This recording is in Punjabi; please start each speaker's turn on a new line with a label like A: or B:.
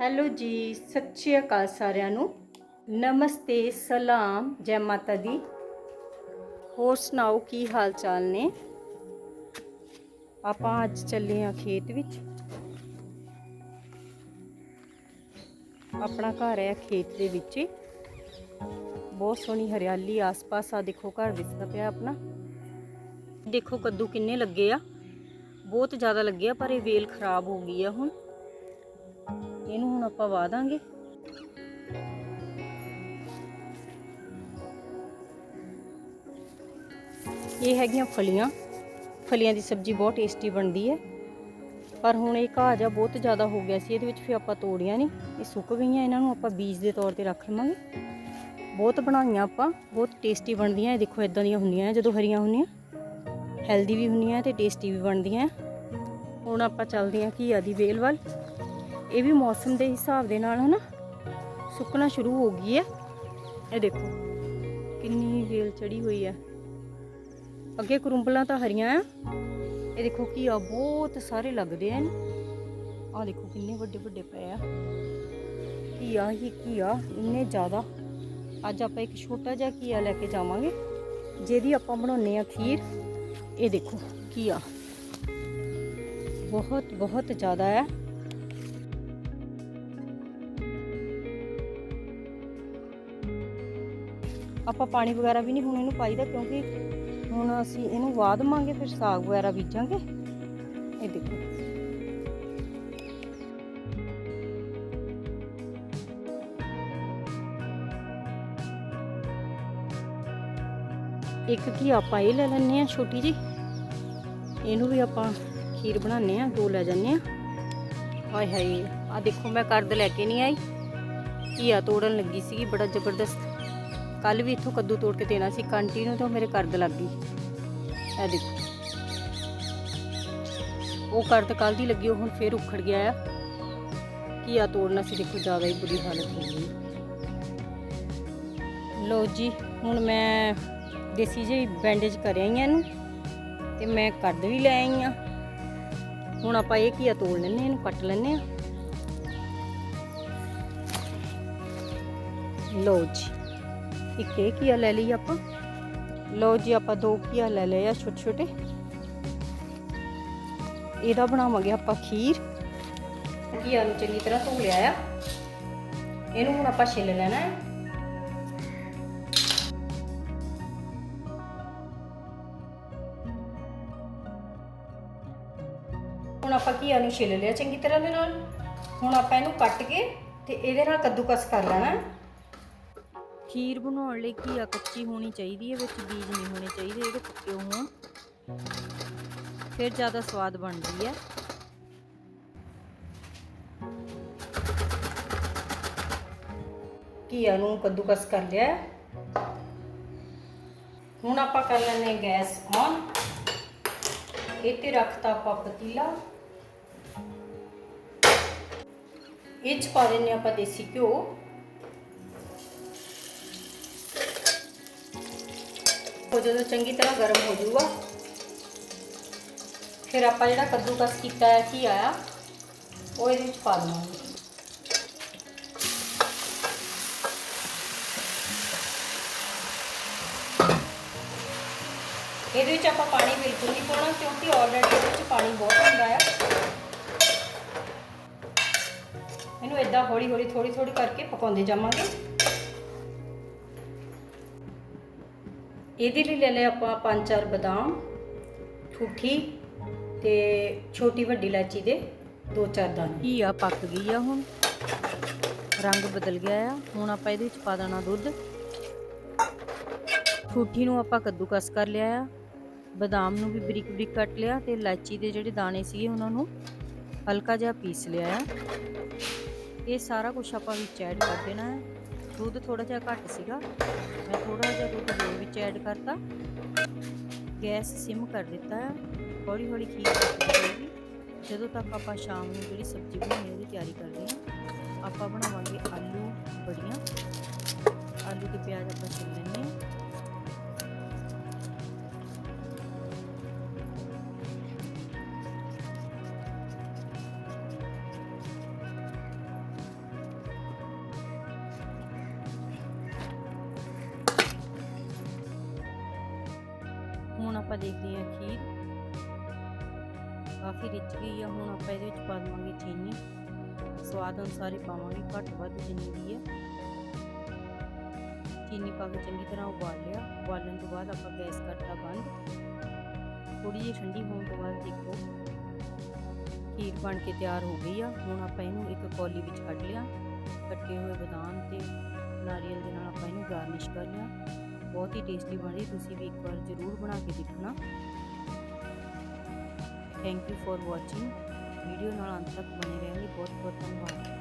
A: ਹੈਲੋ ਜੀ ਸਤਿ ਸ਼੍ਰੀ ਅਕਾਲ ਸਾਰਿਆਂ ਨੂੰ। ਨਮਸਤੇ, ਸਲਾਮ, ਜੈ ਮਾਤਾ ਦੀ। ਹੋਰ ਸੁਣਾਓ, ਕੀ ਹਾਲ ਚਾਲ ਨੇ? ਆਪਾਂ ਅੱਜ ਚੱਲੇ ਆ ਖੇਤ ਵਿੱਚ। ਆਪਣਾ ਘਰ ਹੈ ਖੇਤ ਦੇ ਵਿੱਚ। ਬਹੁਤ ਸੋਹਣੀ ਹਰਿਆਲੀ, ਆਸ-ਪਾਸ ਆ ਦੇਖੋ, ਘਰ ਦਿਸਦਾ ਪਿਆ ਆਪਣਾ। ਦੇਖੋ ਕੱਦੂ ਕਿੰਨੇ ਲੱਗੇ ਆ। ਬਹੁਤ ਜ਼ਿਆਦਾ ਲੱਗੇ ਆ, ਪਰ ਇਹ ਵੇਲ ਖਰਾਬ ਹੋ ਗਈ ਆ ਹੁਣ। ਇਹਨੂੰ ਹੁਣ ਆਪਾਂ ਵਾ ਦਾਂਗੇ। ਇਹ ਹੈਗੀਆਂ ਫਲੀਆਂ। ਫਲੀਆਂ ਦੀ ਸਬਜ਼ੀ ਬਹੁਤ ਟੇਸਟੀ ਬਣਦੀ ਹੈ। ਪਰ ਹੁਣ ਇਹ ਘਾਹ ਜਿਹਾ ਬਹੁਤ ਜ਼ਿਆਦਾ ਹੋ ਗਿਆ ਸੀ, ਇਹਦੇ ਵਿੱਚ ਫਿਰ ਆਪਾਂ ਤੋੜੀਆਂ ਨਹੀਂ ਇਹ ਸੁੱਕ ਗਈਆਂ, ਇਹਨਾਂ ਨੂੰ ਆਪਾਂ ਬੀਜ ਦੇ ਤੌਰ ਤੇ ਰੱਖ ਲਵਾਂਗੇ। ਬਹੁਤ ਬਣਾਈਆਂ ਆਪਾਂ, ਬਹੁਤ ਟੇਸਟੀ ਬਣਦੀਆਂ। ਇਹ ਦੇਖੋ ਇਦਾਂ ਦੀਆਂ ਹੁੰਦੀਆਂ ਜਦੋਂ ਹਰੀਆਂ ਹੁੰਦੀਆਂ। ਹੈਲਦੀ ਵੀ ਹੁੰਦੀਆਂ ਤੇ ਟੇਸਟੀ ਵੀ ਬਣਦੀਆਂ। ਹੁਣ ਆਪਾਂ ਚੱਲਦੇ ਹਾਂ ਘੀਆ ਦੀ ਵੇਲ ਵੱਲ। ਇਹ ਵੀ ਮੌਸਮ ਦੇ ਹਿਸਾਬ ਦੇ ਨਾਲ ਹਨਾ, ਸੁੱਕਣਾ ਸ਼ੁਰੂ ਹੋ ਗਈ ਹੈ ਇਹ ਦੇਖੋ, ਕਿੰਨੀ ਵੇਲ ਚੜੀ ਹੋਈ ਹੈ ਅੱਗੇ ਕਰੁੰਬਲਾਂ ਤਾਂ ਹਰੀਆਂ ਆ। ਇਹ ਦੇਖੋ ਘੀਆ ਬਹੁਤ ਸਾਰੇ ਲੱਗਦੇ ਆ ਆ ਦੇਖੋ ਕਿੰਨੇ ਵੱਡੇ ਵੱਡੇ ਪਏ ਆ। ਘੀਆ ਹੀ ਘੀਆ ਇੰਨੇ ਜ਼ਿਆਦਾ। ਅੱਜ ਆਪਾਂ ਇੱਕ ਛੋਟਾ ਜਿਹਾ ਘੀਆ ਲੈ ਕੇ ਜਾਵਾਂਗੇ, ਜਿਹਦੀ ਆਪਾਂ ਬਣਾਉਨੇ ਆ ਖੀਰ। ਇਹ ਦੇਖੋ ਘੀਆ ਬਹੁਤ ਬਹੁਤ ਜ਼ਿਆਦਾ ਹੈ ਆਪਾਂ ਪਾਣੀ ਵਗੈਰਾ ਵੀ ਨਹੀਂ ਹੁਣ ਇਹਨੂੰ ਪਾਈਦਾ ਕਿਉਂਕਿ ਹੁਣ ਅਸੀਂ ਇਹਨੂੰ ਵਾਹ ਦੇਵਾਂਗੇ, ਫਿਰ ਸਾਗ ਵਗੈਰਾ ਬੀਜਾਂਗੇ। ਇਹ ਦੇਖੋ। ਇੱਕ ਕੀ ਆਪਾਂ ਇਹ ਲੈ ਲੈਣੇ ਆ ਛੋਟੀ ਜੀ। ਇਹਨੂੰ ਵੀ ਆਪਾਂ ਖੀਰ ਬਣਾਉਂਦੇ ਆ ਦੋ ਲੈ ਜਾਂਦੇ ਆ ਹਾਏ ਹਾਏ ਆ ਦੇਖੋ ਮੈਂ ਕਰਦ ਲੈ ਕੇ ਨਹੀਂ ਆਈ। ਘੀਆ ਤੋੜਨ ਲੱਗੀ ਸੀਗੀ, ਬੜਾ ਜ਼ਬਰਦਸਤ। ਕੱਲ ਵੀ ਇੱਥੋਂ ਕੱਦੂ ਤੋੜ ਕੇ ਦੇਣਾ ਸੀ ਕੰਟੀਨਿਊ ਤੋਂ ਮੇਰੇ ਕਰਦ ਲੱਗ ਗਈ। ਇਹ ਦੇਖੋ। ਉਹ ਕਰਦ ਕੱਲ ਦੀ ਲੱਗੀ, ਉਹ ਹੁਣ ਫੇਰ ਉਖੜ ਗਿਆ ਆ। ਘੀਆ ਤੋੜਨਾ ਸੀ, ਦੇਖੋ, ਜ਼ਿਆਦਾ ਹੀ ਬੁਰੀ ਹਾਲਤ ਹੋ ਗਈ। ਲੋ ਜੀ, ਹੁਣ ਮੈਂ ਦੇਸੀ ਜਿਹੀ ਬੈਂਡੇਜ ਕਰਿਆ ਹੀ ਆ ਇਹਨੂੰ, ਤੇ ਮੈਂ ਕਰਦ ਵੀ ਲੈ ਆਈ ਆ। ਹੁਣ ਆਪਾਂ ਇਹ ਘੀਆ ਤੋੜ ਲੈਣੇ ਇਹਨੂੰ ਕੱਟ ਲੈਣੇ ਆ। ਲੋ ਜੀ। ਇੱਕ ਇਹ ਘੀਆ ਲੈ ਲਈ ਆਪਾਂ। ਲਓ ਜੀ, ਆਪਾਂ ਦੋ ਘੀਆ ਲੈ ਲਏ ਆ ਛੋਟੇ ਛੋਟੇ ਇਹਦਾ ਬਣਾਵਾਂਗੇ ਆਪਾਂ ਖੀਰ। ਘੀਆ ਨੂੰ ਚੰਗੀ ਤਰ੍ਹਾਂ ਧੋ ਲਿਆ ਆ। ਇਹਨੂੰ ਹੁਣ ਆਪਾਂ ਛਿੱਲ ਲੈਣਾ ਹੈ। ਹੁਣ ਆਪਾਂ ਘੀਆ ਨੂੰ ਛਿੱਲ ਲਿਆ ਚੰਗੀ ਤਰ੍ਹਾਂ ਦੇ ਨਾਲ। ਹੁਣ ਆਪਾਂ ਇਹਨੂੰ ਕੱਟ ਕੇ ਤੇ ਇਹਦੇ ਨਾਲ ਕੱਦੂਕਸ ਕਰ ਲੈਣਾ ਹੈ। ਖੀਰ ਬਣਾਉਣ ਲਈ ਘੀਆ ਕੱਚੀ ਹੋਣੀ ਚਾਹੀਦੀ ਹੈ, ਵਿੱਚ ਬੀਜ ਨਹੀਂ ਹੋਣੇ ਚਾਹੀਦੇ, ਇਹਦੇ ਪੱਕੇ ਹੋਣ। ਫਿਰ ਜ਼ਿਆਦਾ ਸਵਾਦ ਬਣਦੀ ਹੈ। ਘੀਆ ਨੂੰ ਕੱਦੂਕਸ ਕਰ ਲਿਆ। ਹੁਣ ਆਪਾਂ ਕਰ ਲੈਣੇ ਗੈਸ ਔਨ। ਇਹ ਤੇ ਰੱਖਤਾ ਆਪਾਂ ਪਤੀਲਾ। ਇਹ ਚ ਪਾ ਦਿੰਨੇ ਆਪਾਂ ਦੇਸੀ ਘਿਓ। ਉਹ ਜਦੋਂ ਚੰਗੀ ਤਰ੍ਹਾਂ ਗਰਮ ਹੋ ਜਾਊਗਾ। ਫਿਰ ਆਪਾਂ ਜਿਹੜਾ ਕੱਦੂਕਸ ਕੀਤਾ ਹੈ, ਕੀ ਆਇਆ? ਉਹ ਇਹਦੇ ਵਿੱਚ ਪਾ ਦਵਾਂਗੇ। ਇਹਦੇ ਵਿੱਚ ਆਪਾਂ ਪਾਣੀ ਬਿਲਕੁਲ ਨਹੀਂ ਪਾਉਣਾ, ਕਿਉਂਕਿ ਆਲਰੇਡੀ ਇਹਦੇ ਵਿੱਚ ਪਾਣੀ ਬਹੁਤ ਹੁੰਦਾ ਆ। ਇਹਨੂੰ ਇਦਾਂ ਹੌਲੀ ਹੌਲੀ ਥੋੜੀ ਥੋੜੀ ਕਰਕੇ ਪਕਾਉਂਦੇ ਜਾਵਾਂਗੇ। ਇਹਦੇ ਲਈ ਲੈ ਲਿਆ ਆਪਾਂ ਪੰਜ ਚਾਰ ਬਦਾਮ, ਠੂਠੀ ਤੇ ਛੋਟੀ ਵੱਡੀ ਇਲਾਚੀ ਦੇ ਦੋ ਚਾਰ ਦਾਣੇ। ਘੀਆ ਪੱਕ ਗਈ ਆ ਹੁਣ। ਰੰਗ ਬਦਲ ਗਿਆ ਆ। ਹੁਣ ਆਪਾਂ ਇਹਦੇ ਵਿੱਚ ਪਾ ਦੇਣਾ ਦੁੱਧ। ਠੂਠੀ ਨੂੰ ਆਪਾਂ ਕੱਦੂਕਸ ਕਰ ਲਿਆ ਆ। ਬਦਾਮ ਨੂੰ ਵੀ ਬਰੀਕ ਬਰੀਕ ਕੱਟ ਲਿਆ ਤੇ ਇਲਾਚੀ ਦੇ ਜਿਹੜੇ ਦਾਣੇ ਸੀਗੇ ਉਹਨਾਂ ਨੂੰ ਹਲਕਾ ਜਿਹਾ ਪੀਸ ਲਿਆ ਆ। ਇਹ ਸਾਰਾ ਕੁਝ ਆਪਾਂ ਵਿੱਚ ਐਡ ਕਰ ਦੇਣਾ ਹੈ ਦੁੱਧ ਥੋੜਾ ਜਿਹਾ ਘੱਟ ਸੀਗਾ। ਮੈਂ ਥੋੜਾ ਜਿਹਾ ਦੁੱਧ ਹੋਰ ਵਿੱਚ ਐਡ ਕਰਤਾ। ਗੈਸ ਸਿਮ ਕਰ ਦਿੱਤਾ ਹੌਲੀ ਹੌਲੀ ਖੀਰ ਪੱਕਦੀ ਜਦੋਂ ਤੱਕ ਆਪਾਂ ਸ਼ਾਮ ਨੂੰ ਜਿਹੜੀ ਸਬਜ਼ੀ ਬਣਾਉਣੀ ਉਹਦੀ ਤਿਆਰੀ ਕਰਦੇ ਹਾਂ ਆਪਾਂ ਬਣਾਵਾਂਗੇ ਆਲੂ ਬੜੀਆਂ। ਆਲੂ ਤੇ ਪਿਆਜ਼ ਆਪਾਂ ਛਿੱਲ ਲੈਣੇ ਹੁਣ ਆਪਾਂ ਦੇਖਦੇ ਹਾਂ ਖੀਰ ਕਾਫੀ ਰਿਚ ਗਈ ਆ, ਹੁਣ ਆਪਾਂ ਇਹਦੇ ਵਿੱਚ ਪਾ ਦੇਵਾਂਗੇ ਚੀਨੀ। ਸਵਾਦ ਅਨੁਸਾਰ ਹੀ ਪਾਵਾਂਗੇ, ਘੱਟ ਵੱਧ ਜਿੰਨੀ ਵੀ ਹੈ ਚੀਨੀ ਪਾ ਕੇ ਚੰਗੀ ਤਰ੍ਹਾਂ ਉਬਾਲ ਲਿਆ ਉਬਾਲਣ ਤੋਂ ਬਾਅਦ ਆਪਾਂ ਗੈਸ ਕਰਤਾ ਬੰਦ। ਥੋੜੀ ਜਿਹੀ ਠੰਡੀ ਹੋਣ ਤੋਂ ਬਾਅਦ ਦੇਖੋ, ਖੀਰ ਬਣ ਕੇ ਤਿਆਰ ਹੋ ਗਈ ਆ। ਹੁਣ ਆਪਾਂ ਇਹਨੂੰ ਇੱਕ ਕੌਲੀ ਵਿੱਚ ਕੱਢ ਲਿਆ। ਕੱਟੇ ਹੋਏ ਬਦਾਮ ਤੇ ਨਾਰੀਅਲ ਦੇ ਨਾਲ ਆਪਾਂ ਇਹਨੂੰ ਗਾਰਨਿਸ਼ ਕਰ ਲਿਆ। ਬਹੁਤ ਹੀ ਟੇਸਟੀ ਬਣੀ ਤੁਸੀਂ ਵੀ ਇੱਕ ਵਾਰ ਜ਼ਰੂਰ ਬਣਾ ਕੇ ਦੇਖਣਾ। Thank you for watching video ਨਾਲ ਅੰਤ ਤੱਕ ਬਣੇ ਰਹਿਣ ਲਈ ਬਹੁਤ ਬਹੁਤ ਧੰਨਵਾਦ।